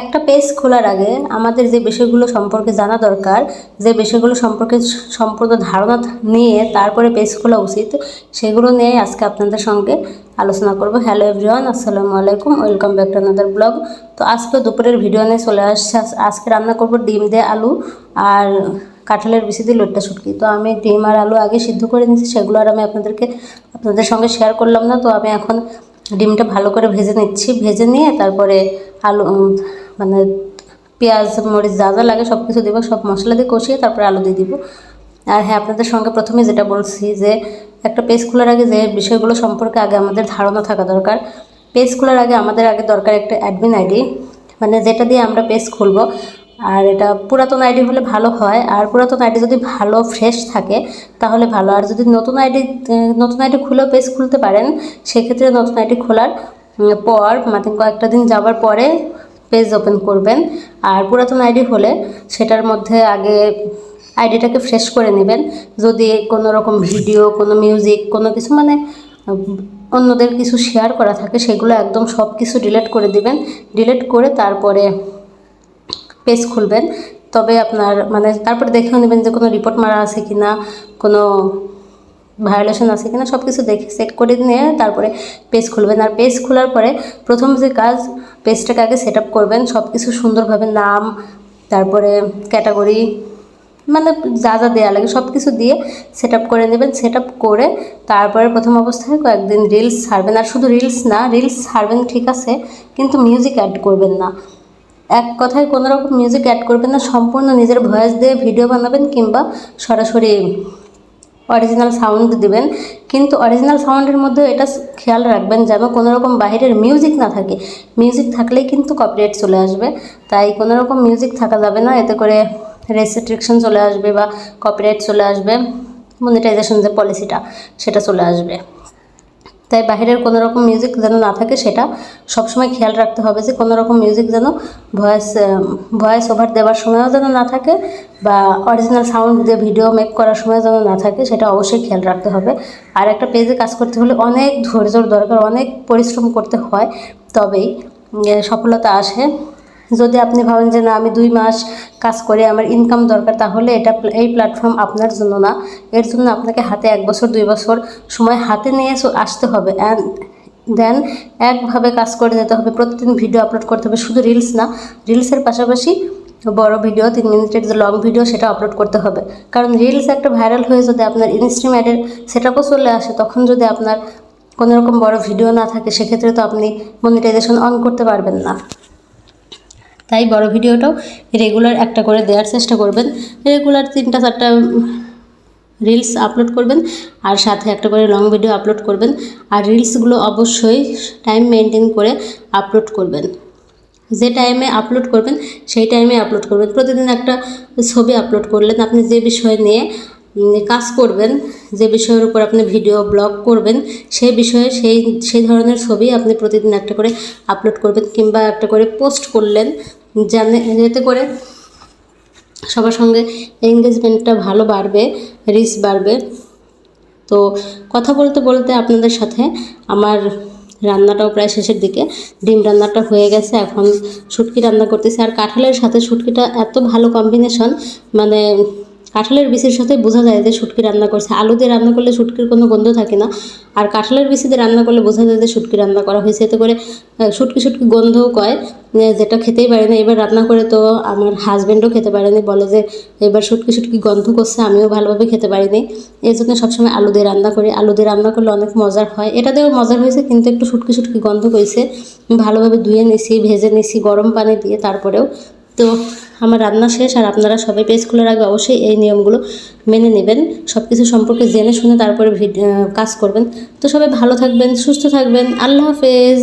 একটা পেজ খোলার আগে আমাদের যে বিষয়গুলো সম্পর্কে জানা দরকার, যে বিষয়গুলো সম্পর্কে সম্পূর্ণ ধারণা নিয়ে তারপরে পেজ খোলা উচিত, সেগুলো নিয়ে আজকে আপনাদের সঙ্গে আলোচনা করব। হ্যালো এভরিওয়ান আসসালামু আলাইকুম welcome back to another blog তো আজকে দুপুরের ভিডিও নিয়ে চলে আসছে। আজকে রান্না করব ডিম দিয়ে আলু আর কাঁঠালের বিচি দিয়ে লোটটা শুটকি। তো আমি ডিম আর আলু আগে সিদ্ধ করে নিয়েছি, সেগুলো আর আমি আপনাদেরকে, আপনাদের সঙ্গে শেয়ার করলাম না। তো আমি এখন ডিমটা ভালো করে ভেজে নিচ্ছি। ভেজে নিয়ে তারপরে আলু মানে পেঁয়াজ, মরিচ যা যা লাগে সব কিছু দেবো, সব মশলা দিয়ে কষিয়ে তারপরে আলু দিয়ে দিব। আর হ্যাঁ আপনাদের সঙ্গে প্রথমে যেটা বলছি যে, একটা পেজ খোলার আগে যে বিষয়গুলো সম্পর্কে আগে আমাদের ধারণা থাকা দরকার। পেজ খোলার আগে আমাদের আগে দরকার একটা অ্যাডমিন আইডি মানে যেটা দিয়ে আমরা পেজ খুলবো। আর এটা পুরাতন আইডি হলে ভালো হয়, আর পুরাতন আইডি যদি ভালো ফ্রেশ থাকে, তাহলে ভালো। আর যদি নতুন আইডি নতুন আইডি খুলেও পেজ খুলতে পারেন, সেক্ষেত্রে নতুন আইডি খোলার পর মানে কয়েকটা দিন যাওয়ার পরে পেজ ওপেন করবেন। আর পুরাতন আইডি হলে সেটার মধ্যে আগে আইডিটাকে ফ্রেশ করে নেবেন। যদি কোনো রকম ভিডিও, কোনো মিউজিক, কোনো কিছু মানে অন্যদের কিছু শেয়ার করা থাকে, সেগুলো একদম সব কিছু ডিলেট করে দিবেন। ডিলিট করে তারপরে পেজ খুলবেন। তবে আপনার মানে তারপরে দেখেও নেবেন যে কোনো রিপোর্ট মারা আছে কি না কোনো ভায়োলেশন আছে কিনা সব কিছু দেখে চেক করে নিয়ে তারপরে পেজ খুলবেন। আর পেজ খোলার পরে প্রথম যে কাজ পেজটাকে আগে সেট আপ করবেন সব কিছু সুন্দরভাবে নাম, তারপরে ক্যাটাগরি মানে যা যা দেওয়া লাগে সব কিছু দিয়ে সেট আপ করে নেবেন। সেট আপ করে তারপরে প্রথম অবস্থায় কয়েকদিন রিলস ছাড়বেন। আর শুধু রিলস না রিলস ছাড়বেন ঠিক আছে, কিন্তু মিউজিক অ্যাড করবেন না। এক কথায় কোনো রকম মিউজিক অ্যাড করবেন না, সম্পূর্ণ নিজের ভয়েস দিয়ে ভিডিও বানাবেন কিংবা সরাসরি অরিজিনাল সাউন্ড দিবেন। কিন্তু অরিজিনাল সাউন্ডের মধ্যে এটা খেয়াল রাখবেন যেন কোনো রকম বাইরের মিউজিক না থাকে। মিউজিক থাকলেই কিন্তু কপিরাইট চলে আসবে। তাই কোনো রকম মিউজিক থাকা যাবে না। এতে করে রেস্ট্রিকশন চলে আসবে বা কপিরাইট চলে আসবে। মনিটাইজেশন যে পলিসিটা সেটা চলে আসবে। তাই বাহিরের কোনো রকম মিউজিক যেন না থাকে, সেটা সবসময় খেয়াল রাখতে হবে যে কোনো রকম মিউজিক যেন ভয়েস ভয়েস ওভার দেওয়ার সময়ও যেন না থাকে বা অরিজিনাল সাউন্ড দিয়ে ভিডিও মেক করার সময় যেন না থাকে, সেটা অবশ্যই খেয়াল রাখতে হবে। আর একটা পেজে কাজ করতে হলে অনেক ধৈর্যর দরকার, অনেক পরিশ্রম করতে হয়, তবেই সফলতা আসে। যদি আপনি ভাবেন যে, না, আমি দুই মাস কাজ করে আমার ইনকাম দরকার, তাহলে এটা এই প্ল্যাটফর্ম আপনার জন্য না। এর জন্য আপনাকে হাতে এক বছর, দুই বছর সময় হাতে নিয়ে আসতে হবে। অ্যান্ড দেন একভাবে কাজ করে যেতে হবে। প্রতিদিন ভিডিও আপলোড করতে হবে। শুধু রিলস না রিলসের পাশাপাশি বড় ভিডিও তিন মিনিটের যে লং ভিডিও সেটা আপলোড করতে হবে। কারণ রিলস একটা ভাইরাল হয়ে যদি আপনার ইনস্ট্রিম অ্যাডের সেট চলে আসে, তখন যদি আপনার কোনো রকম বড় ভিডিও না থাকে, সেক্ষেত্রে তো আপনি মনিটাইজেশন অন করতে পারবেন না। তাই বড় ভিডিওটাও রেগুলার একটা করে দেওয়ার চেষ্টা করবেন। রেগুলার তিনটা, চারটা রিলস আপলোড করবেন আর সাথে একটা করে লং ভিডিও আপলোড করবেন আর রিলসগুলো অবশ্যই টাইম মেনটেন করে আপলোড করবেন। যে টাইমে আপলোড করবেন, সেই টাইমে আপলোড করবেন। প্রতিদিন একটা ছবি আপলোড করলেন আপনি যে বিষয় নিয়ে কাজ করবেন, যে বিষয়ের উপর আপনি ভিডিও ব্লগ করবেন সেই বিষয়ে সেই সেই ধরনের ছবি আপনি প্রতিদিন একটা করে আপলোড করবেন কিংবা একটা করে পোস্ট করলেন যাতে করে সবার সঙ্গে এঙ্গেজমেন্টটা ভালো বাড়বে রিচ বাড়বে। তো কথা বলতে বলতে আপনাদের সাথে আমার রান্নাটাও প্রায় শেষের দিকে। ডিম রান্নাটা হয়ে গেছে, এখন শুটকি রান্না করতেছি। আর কাঁঠালের সাথে শুটকিটা এত ভালো কম্বিনেশন মানে কাঁঠালের বিচির সাথে বোঝা যায় যে শুটকি রান্না করছে। আলু দিয়ে রান্না করলে শুটকির কোনো গন্ধ থাকে না। আর কাঁঠালের বিচি দিয়ে রান্না করলে বোঝা যায় যে শুটকি রান্না করা হয়েছে। এতে করে শুটকি শুটকি গন্ধও কয়। যেটা খেতেই পারে না। এবার রান্না করে তো আমার হাজব্যান্ডও খেতে পারেনি। বলে যে, এবার শুটকি শুটকি গন্ধ করছে, আমিও ভালোভাবে খেতে পারিনি। এই জন্য সবসময় আলু দিয়ে রান্না করি। আলু দিয়ে রান্না করলে অনেক মজার হয়। এটা দিয়েও মজার হয়েছে, কিন্তু একটু শুটকি শুটকি গন্ধ করেছে ভালোভাবে ধুয়ে নিছি, ভেজে নিছি, গরম পানি দিয়ে, তারপরেও তো আমার রান্না শেষ আর আপনারা সবাই পেজ খোলার আগে অবশ্যই এই নিয়মগুলো মেনে নেবেন। সব কিছু সম্পর্কে জেনে শুনে তারপরে কাজ করবেন। তো সবাই ভালো থাকবেন, সুস্থ থাকবেন। আল্লাহ হাফেজ।